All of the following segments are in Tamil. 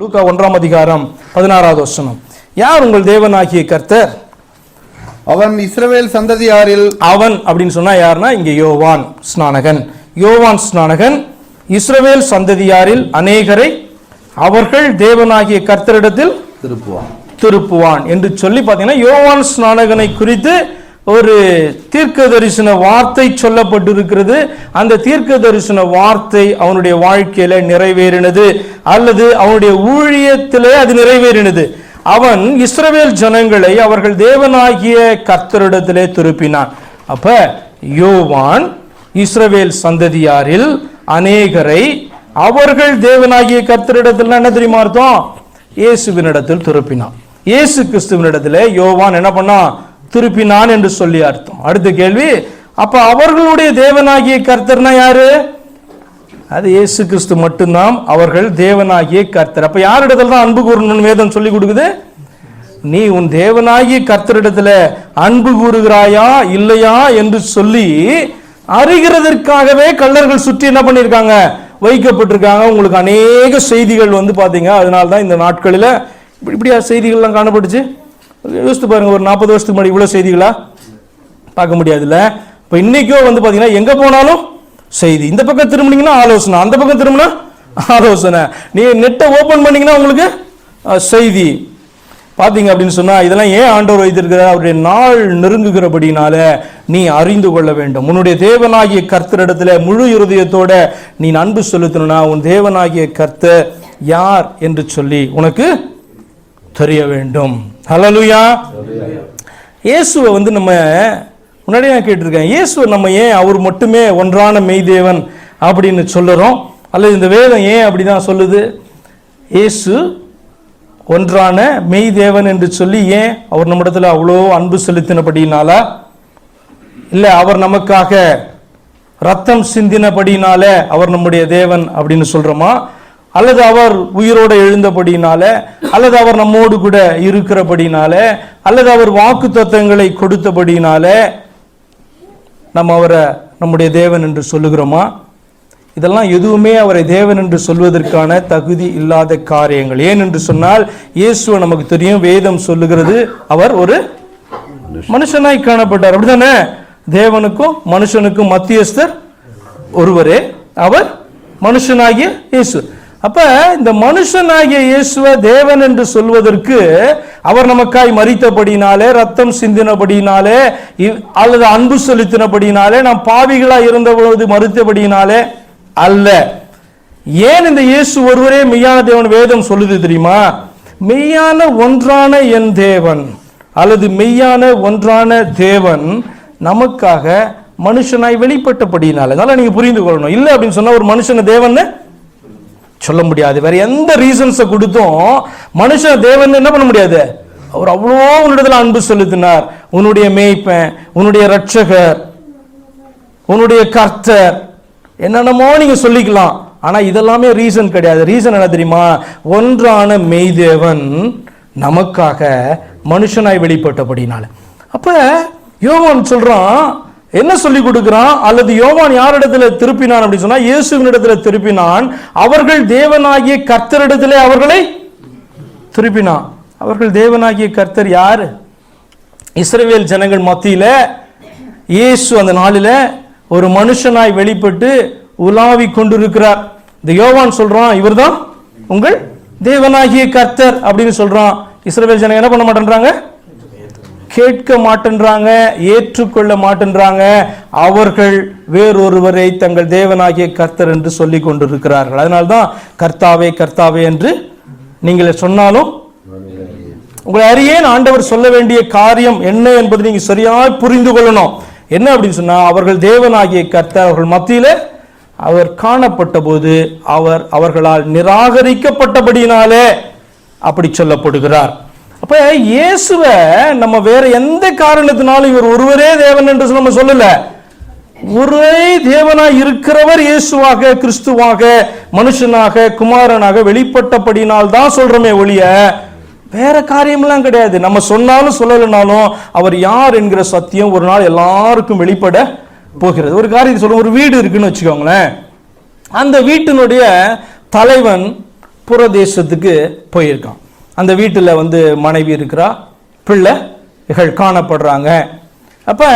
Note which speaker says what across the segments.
Speaker 1: லூக்கா ஒன்றாம் அதிகாரம் பதினாறாவது வசனம். யார் உங்கள் தேவனாகிய கர்த்தர்?
Speaker 2: அவன் இஸ்ரவேல் சந்ததியாரில்
Speaker 1: அவன் அப்படின்னு சொன்னா யாருன்னா இங்க யோவான் ஸ்நானகன். யோவான் ஸ்நானகன் இஸ்ரவேல் சந்ததியாரில் அநேகரை அவர்கள் தேவனாகிய கர்த்தரிடத்தில்
Speaker 2: திருப்புவான்.
Speaker 1: திருப்புவான் என்று சொல்லி பார்த்தீங்கன்னா யோவான் ஸ்நானகனை குறித்து ஒரு தீர்க்க தரிசன வார்த்தை சொல்லப்பட்டிருக்கிறது. அந்த தீர்க்க தரிசன வார்த்தை அவனுடைய வாழ்க்கையில நிறைவேறினது அல்லது அவனுடைய ஊழியத்திலே அது நிறைவேறினது. அவன் இஸ்ரவேல் ஜனங்களை அவர்கள் தேவனாகிய கர்த்தரிடத்திலே திருப்பினான். அப்ப யோவான் இஸ்ரவேல் சந்ததியாரில் அநேகரை அவர்கள் தேவனாகிய கர்த்தரிடத்தில் என்ன தெரியுமா அர்த்தம்? இயேசுவினிடத்தில் திருப்பினான். இயேசு கிறிஸ்துவனிடத்தில் யோவான் என்ன பண்ணான்? திருப்பினான் என்று சொல்லி அர்த்தம். அடுத்த கேள்வி அப்ப அவர்களுடைய தேவனாகிய கர்த்தர்னா யாரு? அது இயேசு கிறிஸ்து மட்டும்தான் அவர்கள் தேவனாகிய கர்த்தர். அப்ப யாரிடத்துல தான் அன்பு கூறணும்னு வேதம் சொல்லி கொடுக்குது? நீ உன் தேவனாகிய கர்த்தரிடத்துல அன்பு கூறுகிறாயா இல்லையா என்று சொல்லி அறிகிறதற்காகவே கள்ளர்கள் சுற்றி என்ன பண்ணியிருக்காங்க? வைக்கப்பட்டிருக்காங்க. உங்களுக்கு அநேக செய்திகள் வந்து பாத்தீங்க அதனால தான் இந்த நாட்களில் இப்படி இப்படியா செய்திகள்லாம் காணப்பட்டுச்சு. யோசித்து பாருங்க ஒரு நாற்பது வருஷத்துக்கு முன்னாடி இவ்வளோ செய்திகளா? பார்க்க முடியாதுல்ல. இப்போ இன்னைக்கோ வந்து பார்த்தீங்கன்னா எங்கே போனாலும் செய்தி. இந்த பக்கம் திரும்பினீங்கன்னா ஆலோசனை. அந்த பக்கம் திரும்பினா ஆலோசனை. நீ நெட்டை ஓப்பன் பண்ணீங்கன்னா உங்களுக்கு செய்தி. பார்த்தீங்க அப்படின்னு சொன்னால் இதெல்லாம் ஏன் ஆண்டவர் வைத்திருக்கிறார்? அவருடைய நாள் நெருங்குகிறபடினால நீ அறிந்து கொள்ள வேண்டும். உன்னுடைய தேவனாகிய கர்த்தரிடத்துல முழு இருதயத்தோட நீ அன்பு செலுத்தணும்னா உன் தேவனாகிய கர்த்தர் யார் என்று சொல்லி உனக்கு தெரிய வேண்டும். ஹலலுயா இயேசுவை வந்து நம்ம முன்னாடியே நான் கேட்டிருக்கேன். இயேசுவை நம்ம ஏன் அவர் மட்டுமே ஒன்றான மெய்தேவன் அப்படின்னு சொல்லுறோம்? அல்லது இந்த வேதம் ஏன் அப்படி தான் சொல்லுது? இயேசு ஒன்றான மெய்தேவன் என்று சொல்லி ஏன் அவர் நம்மிடத்தில் அவ்வளோ அன்பு செலுத்தினபடினால இல்லை அவர் நமக்காக ரத்தம் சிந்தினபடினால அவர் நம்முடைய தேவன் அப்படின்னு சொல்கிறோமா அல்லது அவர் உயிரோடு எழுந்தபடினால அல்லது அவர் நம்மோடு கூட இருக்கிறபடினால அல்லது அவர் வாக்கு தத்துவங்களை கொடுத்தபடினால நம்ம அவரை நம்முடைய தேவன் என்று சொல்லுகிறோமா? இதெல்லாம் எதுவுமே அவரை தேவன் என்று சொல்வதற்கான தகுதி இல்லாத காரியங்கள். ஏன் என்று சொன்னால் இயேசுவை நமக்கு தெரியும் வேதம் சொல்லுகிறது அவர் ஒரு மனுஷனாய் காணப்பட்டார். அப்படிதானே தேவனுக்கும் மனுஷனுக்கும் மத்தியஸ்தர் ஒருவரே அவர் மனுஷனாகிய இயேசு. அப்ப இந்த மனுஷனாகிய இயேசுவ தேவன் என்று சொல்வதற்கு அவர் நமக்காய் மறித்தபடினாலே ரத்தம் சிந்தினபடினாலே இ- அல்லது அன்பு செலுத்தினபடினாலே நாம் பாவிகளா இருந்தபொழுது மறுத்தபடினாலே அல்ல. ஏன் இந்த இயேசு ஒருவரே மெய்யான தேவன் வேதம் சொல்லுது தெரியுமா? மெய்யான ஒன்றான என் தேவன் அல்லது மெய்யான ஒன்றான தேவன் நமக்காக மனுஷனாய் வெளிப்பட்டபடினால. அதனால நீங்க புரிந்து கொள்ளணும். இல்லை அப்படின்னு சொன்னா ஒரு மனுஷன தேவன்னு சொல்ல முடியாது. வேற எந்த ரீசன்ஸை கொடுத்தும் மனுஷன் தேவன் என்ன பண்ண முடியாது? அவர் அவ்வளோ உன்னிடத்தில் அன்பு செலுத்தினார். உன்னுடைய மேய்ப்பன் உன்னுடைய ரட்சகர் உன்னுடைய கர்த்தர். என்னென்னமோ நீங்கள் சொல்லிக்கலாம். ஆனால் இதெல்லாமே ரீசன் கிடையாது. ரீசன் என்ன தெரியுமா? ஒன்றான மெய்தேவன் நமக்காக மனுஷனாய் வெளிப்பட்டபடினால. அப்போ யோகன் சொல்கிறான் என்ன சொல்லி கொடுக்கிறான்? அல்லது யோவான் யாரிடத்துல திருப்பினான் அப்படி சொன்னா இயேசுவினிடத்துல திருப்பினான். அவர்கள் தேவனாகிய கர்த்தரிடத்திலே அவர்களை திருப்பினான். அவர்கள் தேவனாகிய கர்த்தர் யார்? இஸ்ரவேல் ஜனங்கள் மத்தியில் இயேசு அந்த நாளில் ஒரு மனுஷனாய் வெளிப்பட்டு உலாவி கொண்டிருக்கிறார். இந்த யோவான் சொல்றான் இவர்தான் உங்கள் தேவனாகிய கர்த்தர் அப்படின்னு சொல்றான். இஸ்ரவேல் ஜனங்க என்ன பண்ண மாட்டேன்றாங்க? கேட்க மாட்டேன்றாங்க ஏற்றுக்கொள்ள மாட்டேன்றாங்க. அவர்கள் வேறொருவரை தங்கள் தேவனாகிய கர்த்தர் என்று சொல்லி கொண்டிருக்கிறார்கள். அதனால்தான் கர்த்தாவே கர்த்தாவே என்று நீங்கள் சொன்னாலும் உங்களை அறியேன் ஆண்டவர் சொல்ல வேண்டிய காரியம் என்ன என்பது நீங்க சரியாய் புரிந்து கொள்ளணும். என்ன அப்படின்னு சொன்னா அவர்கள் தேவனாகிய கர்த்தர் அவர்கள் மத்தியில அவர் காணப்பட்ட போது அவர் அவர்களால் நிராகரிக்கப்பட்டபடியினாலே அப்படி சொல்லப்படுகிறார். அப்ப இயேசுவை நம்ம வேற எந்த காரணத்தினாலும் இவர் ஒருவரே தேவன் என்று நம்ம சொல்லல. ஒரே தேவனாய் இருக்கிறவர் இயேசுவாக கிறிஸ்துவாக மனுஷனாக குமாரனாக வெளிப்பட்டபடினால் தான் சொல்றோமே ஒழிய வேற காரியம்லாம் கிடையாது. நம்ம சொன்னாலும் சொல்லலைனாலும் அவர் யார் என்கிற சத்தியம் ஒரு நாள் எல்லாருக்கும் வெளிப்பட போகிறது. ஒரு காரியத்தை சொல்ல ஒரு வீடு இருக்குன்னு வச்சுக்கோங்களேன். அந்த வீட்டினுடைய தலைவன் புறதேசத்துக்கு போயிருக்கான். அந்த வீட்டில் வந்து மனைவி இருக்கிறா பிள்ளைகள் காணப்படுறாங்க. அப்போ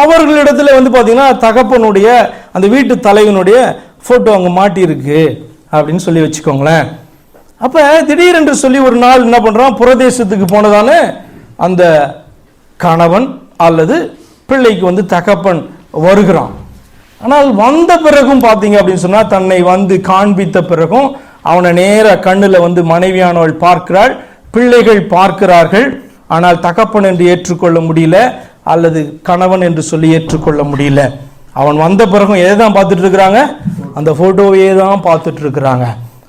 Speaker 1: அவர்களிடத்தில் வந்து பார்த்தீங்கன்னா தகப்பனுடைய அந்த வீட்டு தலைவனுடைய ஃபோட்டோ அங்கே மாட்டியிருக்கு அப்படின்னு சொல்லி வச்சுக்கோங்களேன். அப்போ திடீரென்று சொல்லி ஒரு நாள் என்ன பண்ணுறான் புரதேசத்துக்கு போனதான அந்த கணவன் அல்லது பிள்ளைக்கு வந்து தகப்பன் வருகிறான். ஆனால் வந்த பிறகும் பார்த்தீங்க அப்படின்னு சொன்னால் தன்னை வந்து காண்பித்த பிறகும் அவனை நேர கண்ணில் வந்து மனைவியானவள் பார்க்கிறாள் பிள்ளைகள் பார்க்கிறார்கள். ஆனால் தகப்பன் என்று ஏற்றுக்கொள்ள முடியல அல்லது கணவன் என்று சொல்லி ஏற்றுக்கொள்ள முடியல. அவன் வந்த பிறகும் எதை தான் பார்த்துட்டு இருக்கிறாங்க? அந்த ஃபோட்டோவையே தான் பார்த்துட்டு இருக்கிறாங்க.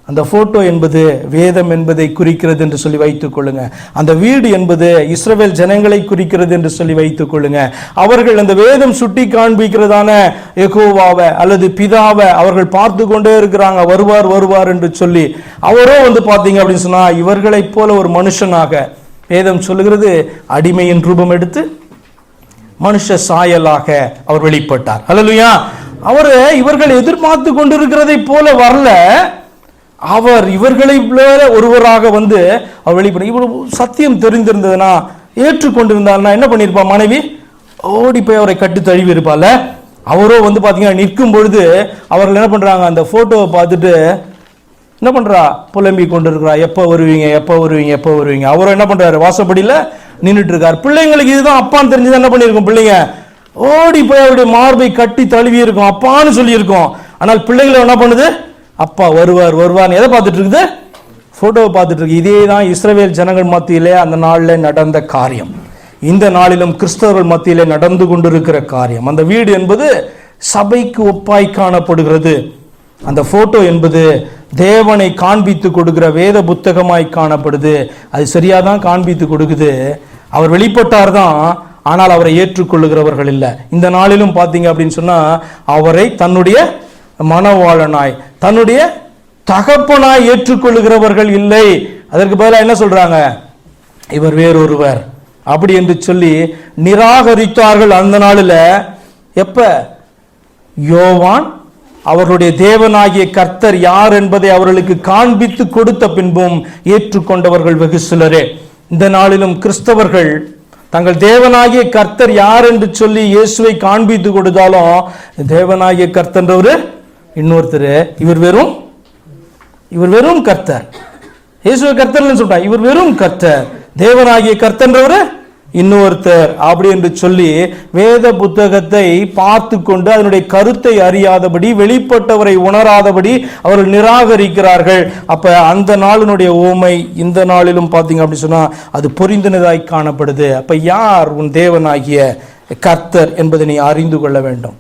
Speaker 1: அந்த ஃபோட்டோ என்பது வேதம் என்பதை குறிக்கிறது என்று சொல்லி வைத்துக் கொள்ளுங்க. அந்த வீடு என்பது இஸ்ரவேல் ஜனங்களை குறிக்கிறது என்று சொல்லி வைத்துக் கொள்ளுங்க. அவர்கள் அந்த வேதம் சுட்டி காண்பிக்கிறதான எகோவாவை அல்லது பிதாவை அவர்கள் பார்த்து கொண்டே இருக்கிறாங்க. வருவார் வருவார் என்று சொல்லி. அவரோ வந்து பார்த்தீங்க அப்படின்னு சொன்னா இவர்களைப் போல ஒரு மனுஷனாக வேதம் சொல்லுகிறது. அடிமையின் ரூபம் எடுத்து மனுஷ சாயலாக அவர் வெளிப்பட்டார். அல்லலுயா அவர் இவர்கள் எதிர்பார்த்து கொண்டிருக்கிறதை போல வரல. அவர் இவர்களை போல ஒருவராக வந்து அவர் வெளிப்பட இவ்வளவு சத்தியம் தெரிந்திருந்ததுன்னா ஏற்றுக்கொண்டிருந்தாருன்னா என்ன பண்ணியிருப்பா மனைவி? ஓடி போய் அவரை கட்டி தழுவி இருப்பால அவரோ வந்து பார்த்தீங்கன்னா நிற்கும் பொழுது அவர்கள் என்ன பண்ணுறாங்க அந்த ஃபோட்டோவை பார்த்துட்டு என்ன பண்ணுறா புலம்பி கொண்டு இருக்கிறா எப்போ வருவீங்க எப்போ வருவீங்க எப்போ வருவீங்க? அவரும் என்ன பண்ணுறாரு வாசப்படியில் நின்றுட்டு இருக்கார் பிள்ளைங்களுக்கு இதுதான் அப்பான்னு தெரிஞ்சுதான் என்ன பண்ணியிருக்கும் பிள்ளைங்க? ஓடி போய் அவருடைய மார்பை கட்டி தழுவி இருக்கும். அப்பான்னு சொல்லியிருக்கோம். ஆனால் பிள்ளைங்களை என்ன பண்ணுது? அப்பா வருவார் வருவார்னு எதை பார்த்துட்டு இருக்குது ஃபோட்டோவை பார்த்துட்டு இருக்கு இதே தான் இஸ்ரேல் ஜனங்கள் மத்தியிலே அந்த நாளில் நடந்த காரியம். இந்த நாளிலும் கிறிஸ்தவர்கள் மத்தியிலே நடந்து கொண்டிருக்கிற காரியம். அந்த வீடு என்பது சபைக்கு ஒப்பாய் காணப்படுகிறது. அந்த போட்டோ என்பது தேவனை காண்பித்து கொடுக்கிற வேத புத்தகமாய் காணப்படுது. அது சரியாக தான் காண்பித்து கொடுக்குது. அவர் வெளிப்பட்டார் தான் ஆனால் அவரை ஏற்றுக்கொள்ளுகிறவர்கள் இல்லை. இந்த நாளிலும் பார்த்தீங்க அப்படின்னு சொன்னால் அவரை தன்னுடைய மனவாளனாய் தன்னுடைய தகப்பனாய் ஏற்றுக்கொள்கிறவர்கள் இல்லை. அதற்கு பதிலாக என்ன சொல்றாங்க? இவர் வேறொருவர். அப்படி என்று சொல்லி நிராகரித்தார்கள் அந்த நாளில். எப்ப? யோவான் அவர்களுடைய தேவனாகிய கர்த்தர் யார் என்பதை அவர்களுக்கு காண்பித்து கொடுத்த பின்பும் ஏற்றுக்கொண்டவர்கள் வெகு சிலரே. இந்த நாளிலும் கிறிஸ்தவர்கள் தங்கள் தேவனாகிய கர்த்தர் யார் என்று சொல்லி இயேசுவை காண்பித்து கொடுத்தாலும் தேவனாகிய கர்த்தன்றவர் இன்னொருத்தர் இவர் வெறும் இவர் வெறும் கர்த்தர். இயேசுவை கர்த்தர்னு சொல்றான் இவர் வெறும் கர்த்தர். தேவனாகிய கர்த்தன்றவர் இன்னொருத்தர். அப்படி என்று சொல்லி வேத புத்தகத்தை பார்த்து கொண்டு அதனுடைய கருத்தை அறியாதபடி வெளிப்பட்டவரை உணராதபடி அவர்கள் நிராகரிக்கிறார்கள். அப்ப அந்த நாளினுடைய ஓமை இந்த நாளிலும் பார்த்தீங்க அப்படி சொன்னா அது பொரிந்தினதாய் காணப்படுது. அப்ப யார் உன் தேவனாகிய கர்த்தர் என்பதை நீ அறிந்து கொள்ள வேண்டும்.